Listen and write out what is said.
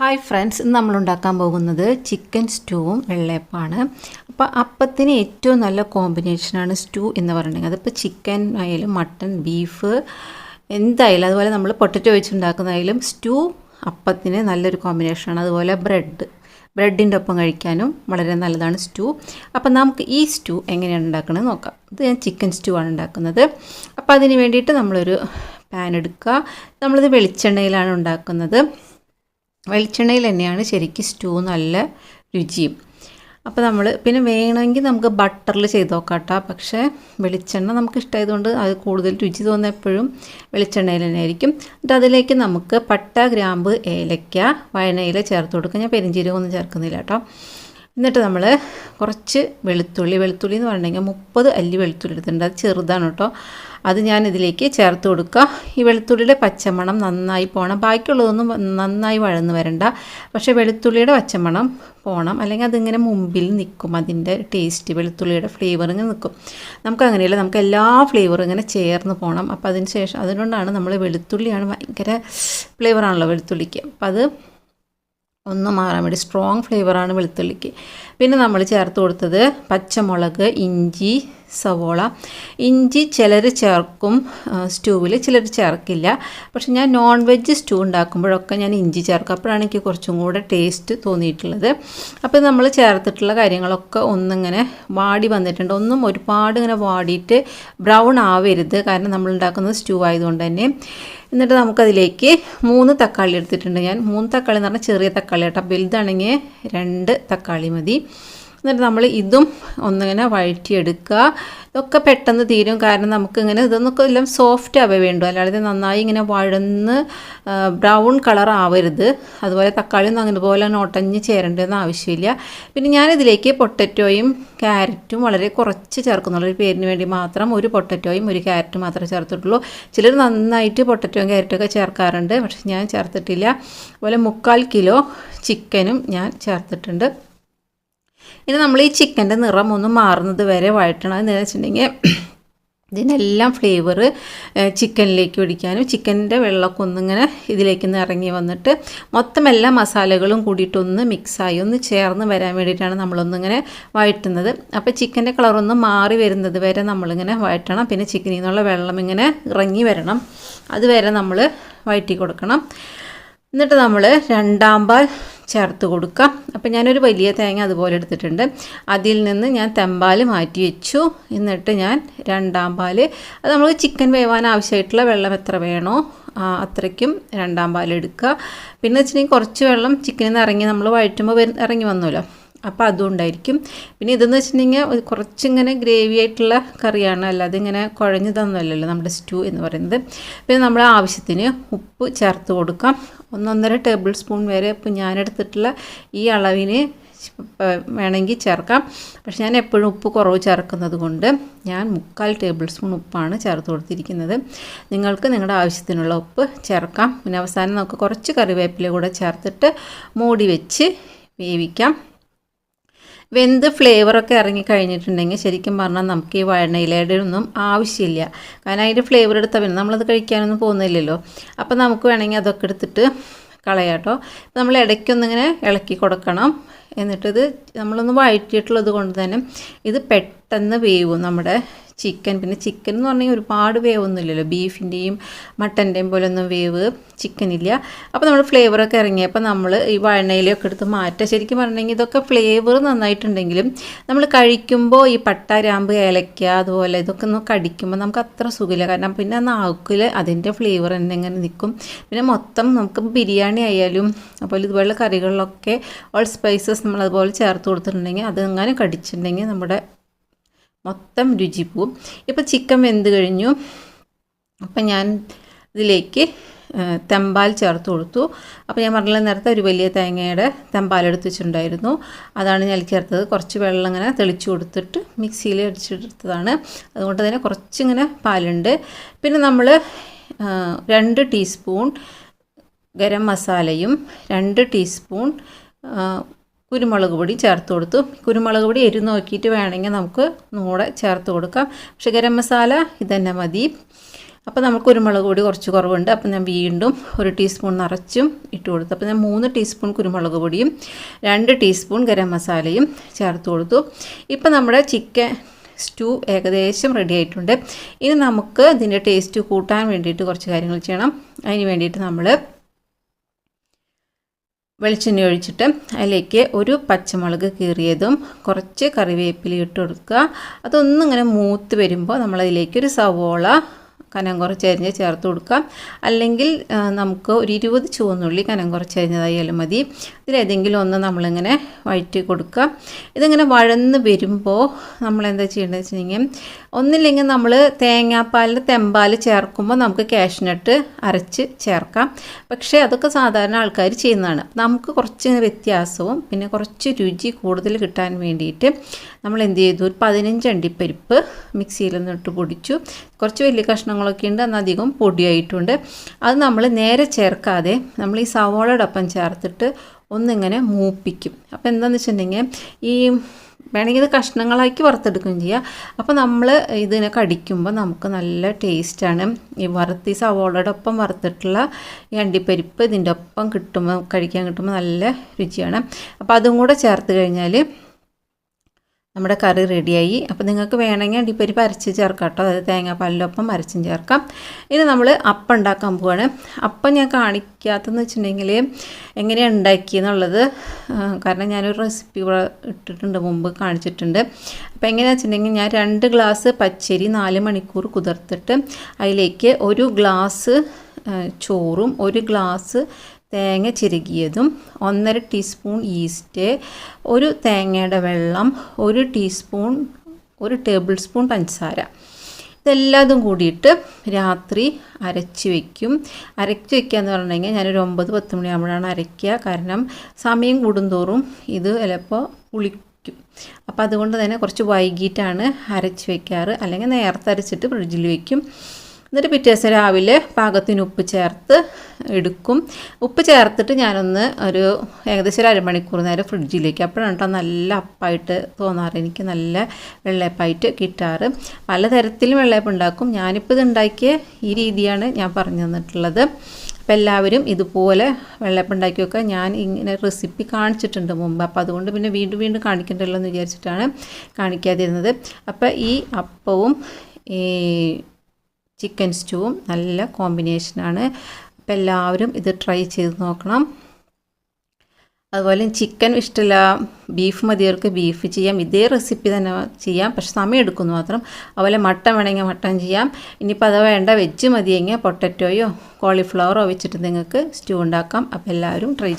Hi friends ഇന്ന് നമ്മൾ ഉണ്ടാക്കാൻ പോകുന്നത് ചിക്കൻ സ്റ്റൂവും വെള്ളയപ്പമാണ്. അപ്പോൾ അപ്പത്തിന് ഏറ്റവും നല്ല കോമ്പിനേഷനാണ് സ്റ്റൂ എന്ന് പറയുന്നത്. അതിപ്പോൾ ചിക്കൻ ആയാലും മട്ടൺ ബീഫ് എന്തായാലും അതുപോലെ നമ്മൾ പൊട്ടറ്റോ വെച്ചുണ്ടാക്കുന്നതായാലും സ്റ്റൂ അപ്പത്തിന് നല്ലൊരു കോമ്പിനേഷനാണ് അതുപോലെ ബ്രെഡ് ബ്രെഡിന്റെ ഒപ്പം കഴിക്കാനും വളരെ നല്ലതാണ് സ്റ്റൂ അപ്പോൾ നമുക്ക് ഈ സ്റ്റൂ എങ്ങനെയാണ് ഉണ്ടാക്കുന്നത് നോക്കാം. ഇത് ഞാൻ ചിക്കൻ സ്റ്റൂ ആണ് ഉണ്ടാക്കുന്നത്. അപ്പോൾ അതിന് വേണ്ടിയിട്ട് നമ്മളൊരു പാൻ എടുക്കുക. നമ്മളിത് വെളിച്ചെണ്ണയിലാണ് ഉണ്ടാക്കുന്നത്. വെളിച്ചെണ്ണയിൽ തന്നെയാണ് ശരിക്കും സ്റ്റൂ നല്ല രുചിയും. അപ്പോൾ നമ്മൾ പിന്നെ വേണമെങ്കിൽ നമുക്ക് ബട്ടറിൽ ചെയ്ത് നോക്കാം കേട്ടോ പക്ഷേ വെളിച്ചെണ്ണ നമുക്ക് ഇഷ്ടമായതുകൊണ്ട് അത് കൂടുതൽ രുചി തോന്നുന്ന എപ്പോഴും വെളിച്ചെണ്ണയിൽ തന്നെ ആയിരിക്കും എന്നിട്ട് അതിലേക്ക് നമുക്ക് പട്ട ഗ്രാമ്പ് ഏലക്ക വയനയില ചേർത്ത് കൊടുക്കുക ഞാൻ പെരിഞ്ചീരകമൊന്നും ചേർക്കുന്നില്ല കേട്ടോ. എന്നിട്ട് നമ്മൾ കുറച്ച് വെളുത്തുള്ളി വെളുത്തുള്ളി എന്ന് പറഞ്ഞിട്ടുണ്ടെങ്കിൽ മുപ്പത് അല്ലി വെളുത്തുള്ളി എടുത്തിട്ടുണ്ട്. അത് ചെറുതാണ് കേട്ടോ. അത് ഞാൻ ഇതിലേക്ക് ചേർത്ത് കൊടുക്കുക. ഈ വെളുത്തുള്ളിയുടെ പച്ചമണം നന്നായി പോകണം ബാക്കിയുള്ളതൊന്നും നന്നായി വഴന്ന് വരണ്ട. പക്ഷേ വെളുത്തുള്ളിയുടെ പച്ചമണം പോകണം അല്ലെങ്കിൽ അതിങ്ങനെ മുമ്പിൽ നിൽക്കും. അതിന്റെ ടേസ്റ്റ് വെളുത്തുള്ളിയുടെ ഫ്ലേവർ ഇങ്ങനെ നിൽക്കും. നമുക്ക് അങ്ങനെയല്ല. നമുക്ക് എല്ലാ ഫ്ലേവറും ഇങ്ങനെ ചേർന്ന് പോകണം അപ്പോൾ അതിന് ശേഷം അതുകൊണ്ടാണ് നമ്മൾ വെളുത്തുള്ളിയാണ് ഭയങ്കര ഫ്ലേവറാണല്ലോ വെളുത്തുള്ളിക്ക്. അപ്പോൾ അത് ഒന്ന് മാറാൻ വേണ്ടി സ്ട്രോങ് ഫ്ലേവറാണ് വെളുത്തുള്ളിക്ക്. പിന്നെ നമ്മൾ ചേർത്ത് കൊടുത്തത് പച്ചമുളക് ഇഞ്ചി സവോള. ഇഞ്ചി ചിലർ ചേർക്കും സ്റ്റൂവിൽ ചിലർ ചേർക്കില്ല. പക്ഷെ ഞാൻ നോൺ വെജ് സ്റ്റൂ ഉണ്ടാക്കുമ്പോഴൊക്കെ ഞാൻ ഇഞ്ചി ചേർക്കും. അപ്പോഴാണ് എനിക്ക് കുറച്ചും കൂടെ ടേസ്റ്റ് തോന്നിയിട്ടുള്ളത്. അപ്പോൾ നമ്മൾ ചേർത്തിട്ടുള്ള കാര്യങ്ങളൊക്കെ ഒന്നിങ്ങനെ വാടി വന്നിട്ടുണ്ട്. ഒന്നും ഒരുപാട് ഇങ്ങനെ വാടിയിട്ട് ബ്രൗൺ ആവരുത്. കാരണം നമ്മൾ ഉണ്ടാക്കുന്നത് സ്റ്റൂ ആയതുകൊണ്ട് തന്നെ. എന്നിട്ട് നമുക്കതിലേക്ക് മൂന്ന് തക്കാളി എടുത്തിട്ടുണ്ട് ഞാൻ. മൂന്ന് തക്കാളി എന്ന് പറഞ്ഞാൽ ചെറിയ തക്കാളി കേട്ടോ. വലുതാണെങ്കിൽ രണ്ട് തക്കാളി മതി. എന്നിട്ട് നമ്മൾ ഇതും ഒന്നിങ്ങനെ വഴറ്റിയെടുക്കുക. ഇതൊക്കെ പെട്ടെന്ന് തീരും. കാരണം നമുക്ക് ഇങ്ങനെ ഇതൊന്നൊക്കെ എല്ലാം സോഫ്റ്റ് ആവേ വേണ്ടു. അല്ലാതെ നന്നായി ഇങ്ങനെ വഴന്ന് ബ്രൗൺ കളർ ആവരുത്. അതുപോലെ തക്കാളിയൊന്നും അങ്ങനെ പോലെ ഒട്ടഞ്ഞ് ചേരേണ്ടതെന്ന് ആവശ്യമില്ല. പിന്നെ ഞാനിതിലേക്ക് പൊട്ടറ്റോയും ക്യാരറ്റും വളരെ കുറച്ച് ചേർക്കുന്നുള്ളൂ. ഒരു പേരിന് വേണ്ടി മാത്രം ഒരു പൊട്ടറ്റോയും ഒരു ക്യാരറ്റും മാത്രമേ ചേർത്തിട്ടുള്ളൂ. ചിലർ നന്നായിട്ട് പൊട്ടറ്റോയും ക്യാരറ്റും ഒക്കെ ചേർക്കാറുണ്ട്. പക്ഷെ ഞാൻ ചേർത്തിട്ടില്ല. അതുപോലെ മുക്കാൽ കിലോ ചിക്കനും ഞാൻ ചേർത്തിട്ടുണ്ട്. ഇനി നമ്മൾ ഈ ചിക്കന്റെ നിറം ഒന്ന് മാറുന്നത് വരെ വഴറ്റണം. എന്ന് വെച്ചിട്ടുണ്ടെങ്കിൽ ഇതിനെല്ലാം ഫ്ലേവർ ചിക്കനിലേക്ക് ഒഴിക്കാനും ചിക്കന്റെ വെള്ളമൊക്കെ ഒന്നിങ്ങനെ ഇതിലേക്ക് ഇറങ്ങി വന്നിട്ട് മൊത്തം എല്ലാ മസാലകളും കൂടിയിട്ടൊന്ന് മിക്സായി ഒന്ന് ചേർന്ന് വരാൻ വേണ്ടിയിട്ടാണ് നമ്മളൊന്നിങ്ങനെ വഴറ്റുന്നത്. അപ്പോൾ ചിക്കന്റെ കളറൊന്ന് മാറി വരുന്നത് വരെ നമ്മളിങ്ങനെ വഴറ്റണം. പിന്നെ ചിക്കനിൽ നിന്നുള്ള വെള്ളം ഇങ്ങനെ ഇറങ്ങി വരണം. അതുവരെ നമ്മൾ വഴറ്റി കൊടുക്കണം. എന്നിട്ട് നമ്മൾ രണ്ടാം പാൽ ചേർത്ത് കൊടുക്കാം. അപ്പോൾ ഞാനൊരു വലിയ തേങ്ങ അതുപോലെ എടുത്തിട്ടുണ്ട്. അതിൽ നിന്ന് ഞാൻ തെമ്പാൽ മാറ്റി വെച്ചു. എന്നിട്ട് ഞാൻ രണ്ടാം പാൽ അത് നമ്മൾ ചിക്കൻ വേവാൻ ആവശ്യമായിട്ടുള്ള വെള്ളം എത്ര വേണോ അത്രയ്ക്കും രണ്ടാം പാൽ എടുക്കുക. പിന്നെ വെച്ചിട്ടുണ്ടെങ്കിൽ കുറച്ച് വെള്ളം ചിക്കനിൽ നിന്ന് ഇറങ്ങി നമ്മൾ വഴറ്റുമ്പോൾ ഇറങ്ങി വന്നല്ലോ അപ്പോൾ അതും ഉണ്ടായിരിക്കും പിന്നെ ഇതെന്ന് വെച്ചിട്ടുണ്ടെങ്കിൽ കുറച്ചിങ്ങനെ ഗ്രേവി ആയിട്ടുള്ള കറിയാണ്. അല്ലാതെ ഇങ്ങനെ കുഴഞ്ഞു തന്നല്ലോ നമ്മുടെ സ്റ്റൂ എന്ന് പറയുന്നത്. പിന്നെ നമ്മൾ ആവശ്യത്തിന് ഉപ്പ് ചേർത്ത് കൊടുക്കാം. ഒന്നൊന്നര ടേബിൾ സ്പൂൺ വരെ ഇപ്പോൾ ഞാനെടുത്തിട്ടുള്ള ഈ അളവിന് വേണമെങ്കിൽ ചേർക്കാം. പക്ഷെ ഞാൻ എപ്പോഴും ഉപ്പ് കുറവ് ചേർക്കുന്നത് കൊണ്ട് ഞാൻ മുക്കാൽ ടേബിൾ സ്പൂൺ ഉപ്പാണ് ചേർത്ത് കൊടുത്തിരിക്കുന്നത്. നിങ്ങൾക്ക് നിങ്ങളുടെ ആവശ്യത്തിനുള്ള ഉപ്പ് ചേർക്കാം. പിന്നെ അവസാനം നമുക്ക് കുറച്ച് കറിവേപ്പില കൂടെ ചേർത്തിട്ട് മൂടി വെച്ച് വേവിക്കാം. വെന്ത് ഫ്ലേവറൊക്കെ ഇറങ്ങി കഴിഞ്ഞിട്ടുണ്ടെങ്കിൽ ശരിക്കും പറഞ്ഞാൽ നമുക്ക് ഈ വഴണയിലയുടെ ഒന്നും ആവശ്യമില്ല. കാരണം അതിന്റെ ഫ്ലേവർ എടുത്താൽ പിന്നെ നമ്മളത് കഴിക്കാനൊന്നും പോകുന്നില്ലല്ലോ. അപ്പോൾ നമുക്ക് വേണമെങ്കിൽ അതൊക്കെ എടുത്തിട്ട് കളയാട്ടോ നമ്മൾ ഇടയ്ക്കൊന്നിങ്ങനെ ഇളക്കി കൊടുക്കണം. എന്നിട്ടിത് നമ്മളൊന്ന് വഴറ്റിയിട്ടുള്ളത് കൊണ്ട് തന്നെ ഇത് പെട്ടെന്ന് വേവും നമ്മുടെ ചിക്കൻ പിന്നെ ചിക്കൻ എന്ന് പറഞ്ഞാൽ ഒരുപാട് വേവൊന്നുമില്ലല്ലോ. ബീഫിന്റെയും മട്ടന്റെയും പോലെ ഒന്നും വേവ് ചിക്കനില്ല അപ്പോൾ നമ്മൾ ഫ്ലേവറൊക്കെ ഇറങ്ങിയപ്പോൾ നമ്മൾ ഈ വഴണയിലൊക്കെ എടുത്ത് മാറ്റുക. ശരിക്കും പറഞ്ഞിട്ടുണ്ടെങ്കിൽ ഇതൊക്കെ ഫ്ലേവർ നന്നായിട്ടുണ്ടെങ്കിലും നമ്മൾ കഴിക്കുമ്പോൾ ഈ പട്ട രാമ്പ് ഏലക്ക അതുപോലെ ഇതൊക്കെ ഒന്ന് കടിക്കുമ്പോൾ നമുക്ക് അത്ര സുഖമില്ല. കാരണം പിന്നെ നാക്കിൽ അതിന്റെ ഫ്ലേവർ തന്നെ ഇങ്ങനെ നിൽക്കും പിന്നെ മൊത്തം നമുക്ക് ബിരിയാണി ആയാലും അതുപോലെ ഇതുപോലുള്ള കറികളിലൊക്കെ ഓൾ സ്പൈസസ് നമ്മൾ അതുപോലെ ചേർത്ത് കൊടുത്തിട്ടുണ്ടെങ്കിൽ അത് അങ്ങനെ കടിച്ചിട്ടുണ്ടെങ്കിൽ നമ്മുടെ മൊത്തം രുചി പോവും ഇപ്പോൾ ചിക്കൻ വെന്ത് കഴിഞ്ഞു. അപ്പം ഞാൻ ഇതിലേക്ക് തെമ്പാൽ ചേർത്ത് കൊടുത്തു. അപ്പോൾ ഞാൻ പറഞ്ഞ നേരത്തെ ഒരു വലിയ തേങ്ങയുടെ തെമ്പാൽ എടുത്ത് വെച്ചിട്ടുണ്ടായിരുന്നു. അതാണ് ഞാൻ ചേർത്തത്. കുറച്ച് വെള്ളം ഇങ്ങനെ തെളിച്ചു കൊടുത്തിട്ട് മിക്സിയിൽ അടിച്ചെടുത്തതാണ്. അതുകൊണ്ട് തന്നെ കുറച്ചിങ്ങനെ പാലുണ്ട്. പിന്നെ നമ്മൾ രണ്ട് ടീസ്പൂൺ ഗരം മസാലയും രണ്ട് ടീസ്പൂൺ കുരുമുളക് പൊടി ചേർത്ത് കൊടുത്തു. കുരുമുളക് പൊടി എരി നോക്കിയിട്ട് വേണമെങ്കിൽ നമുക്ക് നൂടെ ചേർത്ത് കൊടുക്കാം. പക്ഷേ ഗരം മസാല ഇതന്നെ മതി. അപ്പോൾ നമുക്ക് കുരുമുളക് പൊടി കുറച്ച് കുറവുണ്ട്. അപ്പോൾ ഞാൻ വീണ്ടും ഒരു ടീസ്പൂൺ നിറച്ചും ഇട്ട് കൊടുത്തു. അപ്പോൾ ഞാൻ മൂന്ന് ടീസ്പൂൺ കുരുമുളക് പൊടിയും രണ്ട് ടീസ്പൂൺ ഗരം മസാലയും ചേർത്ത് കൊടുത്തു. ഇപ്പോൾ നമ്മുടെ ചിക്കൻ സ്റ്റൂ ഏകദേശം റെഡി ആയിട്ടുണ്ട്. ഇനി നമുക്ക് ഇതിന്റെ ടേസ്റ്റ് കൂട്ടാൻ വേണ്ടിയിട്ട് കുറച്ച് കാര്യങ്ങൾ ചെയ്യണം. അതിന് വേണ്ടിയിട്ട് നമ്മൾ വെളിച്ചെണ്ണ ഒഴിച്ചിട്ട് അതിലേക്ക് ഒരു പച്ചമുളക് കീറിയതും കുറച്ച് കറിവേപ്പില ഇട്ട് കൊടുക്കുക. അതൊന്നും ഇങ്ങനെ മൂത്ത് വരുമ്പോൾ നമ്മളതിലേക്ക് ഒരു സവോള കനം കുറച്ചരിഞ്ഞ് ചേർത്ത് കൊടുക്കാം. അല്ലെങ്കിൽ നമുക്ക് ഒരു ഇരുപത് ചുവന്നുള്ളി കനം കുറച്ചരിഞ്ഞതായാലും മതി. ഇതിലേതെങ്കിലും ഒന്ന് നമ്മളിങ്ങനെ വഴറ്റി കൊടുക്കാം. ഇതിങ്ങനെ വഴന്ന് വരുമ്പോൾ നമ്മൾ എന്താ ചെയ്യേണ്ടത് വെച്ചിട്ടുണ്ടെങ്കിൽ ഒന്നില്ലെങ്കിൽ നമ്മൾ തേങ്ങാപ്പാലിൽ തെമ്പാൽ ചേർക്കുമ്പോൾ നമുക്ക് കാഷ്നട്ട് അരച്ച് ചേർക്കാം. പക്ഷേ അതൊക്കെ സാധാരണ ആൾക്കാർ ചെയ്യുന്നതാണ്. നമുക്ക് കുറച്ച് വ്യത്യാസവും പിന്നെ കുറച്ച് രുചി കൂടുതൽ കിട്ടാൻ വേണ്ടിയിട്ട് നമ്മൾ എന്ത് ചെയ്തു? ഒരു പതിനഞ്ച് അണ്ടിപ്പരിപ്പ് മിക്സിയിലൊന്ന് ഇട്ട് പൊടിച്ചു. കുറച്ച് വലിയ കഷ്ണങ്ങളൊക്കെ ഉണ്ട്. അന്ന് അധികം പൊടിയായിട്ടുണ്ട്. അത് നമ്മൾ നേരെ ചേർക്കാതെ നമ്മൾ ഈ സവോളയോടൊപ്പം ചേർത്തിട്ട് ഒന്നിങ്ങനെ മൂപ്പിക്കും. അപ്പോൾ എന്താണെന്ന് വെച്ചിട്ടുണ്ടെങ്കിൽ ഈ വേണമെങ്കിൽ ഇത് കഷ്ണങ്ങളാക്കി വറുത്തെടുക്കുകയും ചെയ്യാം. അപ്പോൾ നമ്മൾ ഇതിനെ കടിക്കുമ്പോൾ നമുക്ക് നല്ല ടേസ്റ്റാണ് ഈ വറുത്ത് ഈ സവോളയുടെ ഒപ്പം വറുത്തിട്ടുള്ള ഈ അണ്ടിപ്പരിപ്പ് ഇതിന്റെ ഒപ്പം കിട്ടുമ്പോൾ കഴിക്കാൻ കിട്ടുമ്പോൾ നല്ല രുചിയാണ്. അപ്പോൾ അതും കൂടെ ചേർത്ത് കഴിഞ്ഞാൽ നമ്മുടെ കറി റെഡിയായി. അപ്പോൾ നിങ്ങൾക്ക് വേണമെങ്കിൽ അടിപ്പരിപ്പ് അരച്ച് ചേർക്കാം കേട്ടോ അതായത് തേങ്ങാപ്പാലിനൊപ്പം അരച്ചും ചേർക്കാം. ഇനി നമ്മൾ അപ്പം ഉണ്ടാക്കാൻ പോവാണ്. അപ്പം ഞാൻ കാണിക്കാത്തതെന്ന് വെച്ചിട്ടുണ്ടെങ്കിൽ എങ്ങനെയാണ് ഉണ്ടാക്കിയെന്നുള്ളത് കാരണം ഞാനൊരു റെസിപ്പി ഇട്ടിട്ടുണ്ട് മുമ്പ് കാണിച്ചിട്ടുണ്ട്. അപ്പോൾ എങ്ങനെയാണെന്ന് വെച്ചിട്ടുണ്ടെങ്കിൽ ഞാൻ രണ്ട് ഗ്ലാസ് പച്ചരി നാല് മണിക്കൂർ കുതിർത്തിട്ട് അതിലേക്ക് ഒരു ഗ്ലാസ് ചോറും ഒരു ഗ്ലാസ് തേങ്ങ ചിരകിയതും ഒന്നര ടീസ്പൂൺ ഈസ്റ്റ് ഒരു തേങ്ങയുടെ വെള്ളം ഒരു ടീസ്പൂൺ ഒരു ടേബിൾ സ്പൂൺ പഞ്ചസാര. ഇതെല്ലാതും കൂടിയിട്ട് രാത്രി അരച്ച് വയ്ക്കും അരച്ച് വയ്ക്കുക എന്ന് പറഞ്ഞു കഴിഞ്ഞാൽ ഞാനൊരു ഒമ്പത് പത്ത് മണിയാകുമ്പോഴാണ് അരയ്ക്കുക. കാരണം സമയം കൂടുന്തോറും ഇത് ചിലപ്പോൾ പുളിക്കും. അപ്പോൾ അതുകൊണ്ട് തന്നെ കുറച്ച് വൈകിട്ടാണ് അരച്ച് വയ്ക്കാറ് അല്ലെങ്കിൽ നേരത്തെ അരച്ചിട്ട് ഫ്രിഡ്ജിൽ വയ്ക്കും എന്നിട്ട് പിറ്റേ ദിവസം രാവിലെ പാകത്തിന് ഉപ്പ് ചേർത്ത് എടുക്കും. ഉപ്പ് ചേർത്തിട്ട് ഞാനൊന്ന് ഒരു ഏകദേശം ഒരു അരമണിക്കൂർ നേരം ഫ്രിഡ്ജിലേക്ക് അപ്പോഴാണ് കേട്ടോ നല്ല അപ്പായിട്ട് തോന്നാറ്. എനിക്ക് നല്ല വെള്ളയപ്പായിട്ട് കിട്ടാറ്. പലതരത്തിലും വെള്ളയപ്പം ഉണ്ടാക്കും. ഞാനിപ്പോൾ ഇത് ഉണ്ടാക്കിയ ഈ രീതിയാണ് ഞാൻ പറഞ്ഞു തന്നിട്ടുള്ളത്. അപ്പോൾ എല്ലാവരും ഇതുപോലെ വെള്ളയപ്പം ഉണ്ടാക്കി വെക്കുക. ഞാൻ ഇങ്ങനെ റെസിപ്പി കാണിച്ചിട്ടുണ്ട് മുമ്പ്. അപ്പോൾ അതുകൊണ്ട് പിന്നെ വീണ്ടും വീണ്ടും കാണിക്കേണ്ടല്ലോ എന്ന് വിചാരിച്ചിട്ടാണ് കാണിക്കാതിരുന്നത്. അപ്പോൾ ഈ അപ്പവും ഈ ചിക്കൻ സ്റ്റൂവും നല്ല കോമ്പിനേഷനാണ്. അപ്പോൾ എല്ലാവരും ഇത് ട്രൈ ചെയ്ത് നോക്കണം. അതുപോലെ ചിക്കൻ ഇഷ്ടമില്ല ബീഫ് മതിയവർക്ക് ബീഫ് ചെയ്യാം. ഇതേ റെസിപ്പി തന്നെ ചെയ്യാം പക്ഷെ സമയം എടുക്കുന്നു മാത്രം. അതുപോലെ മട്ടൻ വേണമെങ്കിൽ മട്ടൻ ചെയ്യാം. ഇനിയിപ്പോൾ അത് വേണ്ട വെജ് മതിയെങ്കിൽ പൊട്ടറ്റോയോ കോളിഫ്ലവറോ വെച്ചിട്ട് നിങ്ങൾക്ക് സ്റ്റൂ ഉണ്ടാക്കാം. അപ്പോൾ എല്ലാവരും ട്രൈ